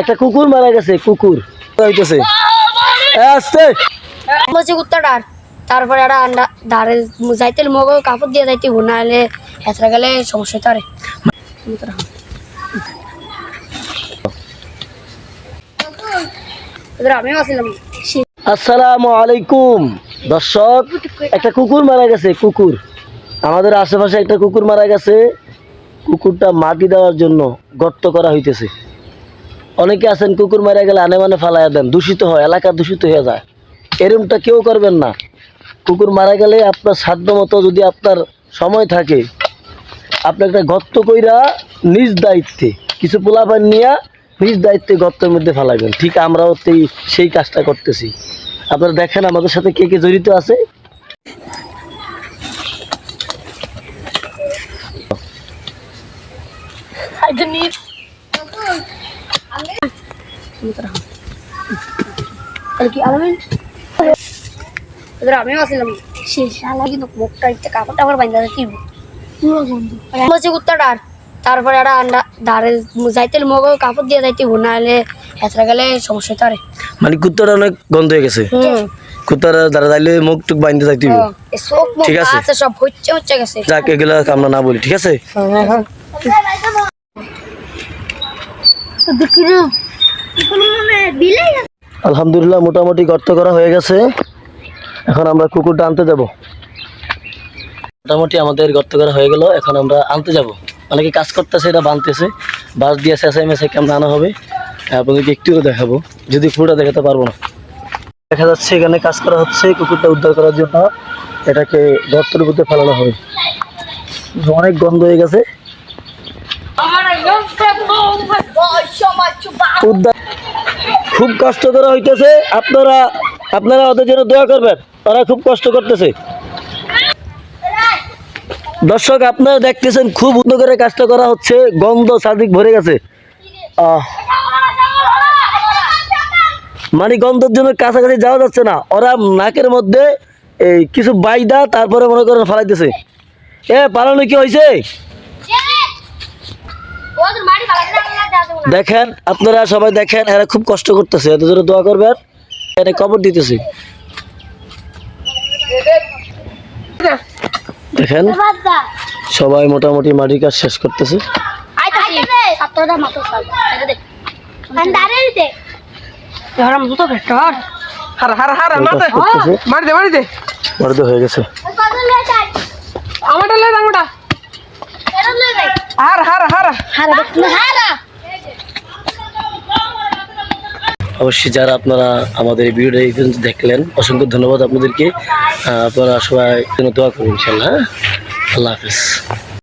একটা কুকুর মারা গেছে কুকুর। হইতেছে? আসতে বলছে কুত্তাটার তারপরে একটা আন্ডা দাঁড়ে যাইতে মগ কাপড় দিয়ে যাইতে না হলে হেঁচড়া গেলে সমস্যা হতে পারে আমিও আসলাম। আসসালামু আলাইকুম। দর্শক একটা কুকুর মারা গেছে কুকুর। আমাদের আশেপাশে একটা কুকুর মারা গেছে। কুকুরটা মাটি দেওয়ার জন্য গর্ত করা হইতেছে। অনেকে আছেন, কুকুর মারা গেলে আনে মানে ফালাইয়া দেন, দূষিত হয়, এলাকা দূষিত হয়ে যায়। এরমটা কেউ করবেন না। কুকুর মারা গেলে আপনার সাধ্য মতো যদি আপনার সময় থাকে, আপনি একটা গর্ত কইরা নিজ দায়িত্বে, কিছু পোলাপান নিয়ে নিজ দায়িত্বে গর্তের মধ্যে ফেলাবেন ঠিক আমরাও সেই সেই কাজটা করতেছি। আপনারা দেখেন আমাদের সাথে কে কে জড়িত আছে। কি আলামিন এবার আমিও আসলাম শেষ শালা কিন্তু মুখটা ইচ্ছে কাপড় টাপড় বাইন্দা কি পুরো গন্ধ বলছে কুত্তাটার তারপরে একটা আন্ডা দাঁড়ে যাইতে মগ কাপড় দিয়ে যাইতে না হলে হেঁচড়া গেলে সমস্যা হতে মানে কুত্তাটা অনেক গন্ধ হয়ে গেছে কুত্তার যাইলে মুখ টুক যাইতে ঠিক আছে। সব হচ্ছে হচ্ছে গেছে। যাক এগুলা আমরা না বলি ঠিক আছে? আলহামদুলিল্লাহ, মোটামুটি গর্ত করা হয়ে গেছে। এখন আমরা কুকুরটা আনতে যাব। মোটামুটি আমাদের গর্ত করা হয়ে গেল, এখন আমরা আনতে যাব। অনেকে কাজ করতেছে এটা বানতেছে। বাস দিয়ে শেষে মেসে কেমন আনা হবে আপনাদেরকে একটু দেখাবো। যদি পুরোটা দেখাতে পারব না। দেখা যাচ্ছে এখানে কাজ করা হচ্ছে, কুকুরটা উদ্ধার করার জন্য। এটাকে গর্তের মধ্যে ফেলানো হবে। অনেক গন্ধ হয়ে গেছে। খুব কষ্ট করা হইতেছে। আপনারা আপনারা ওদের জন্য দোয়া করবেন। ওরা খুব কষ্ট করতেছে। দর্শক, আপনারা দেখতেছেন খুব করে কাজটা করা হচ্ছে। গন্ধ চারদিক ভরে গেছে। মানে গন্ধর জন্য কাছাকাছি যাওয়া যাচ্ছে না। ওরা নাকের মধ্যে এই কিছু বাইদা তারপরে মনে করেন ফালাইতেছে। এ, পালানো কি হয়েছে দেখেন আপনারা সবাই দেখেন এরা খুব কষ্ট করতেছে এদের জন্য দোয়া করবেন। এখানে কবর দিতেছে। দেখেন সবাই মোটামুটি মাটির কাজ শেষ করতেছে। হার হার হার কাজ মারতে। করতেছে। মারি দে মারি দে। বর্ধ হয়ে গেছে। অবশ্যই যারা আপনারা আমাদের এই ভিডিওটা এই পর্যন্ত দেখলেন অসংখ্য ধন্যবাদ আপনাদেরকে। আপনারা সবাই দোয়া করুন ইনশাল্লাহ হ্যাঁ? আল্লাহ হাফিজ।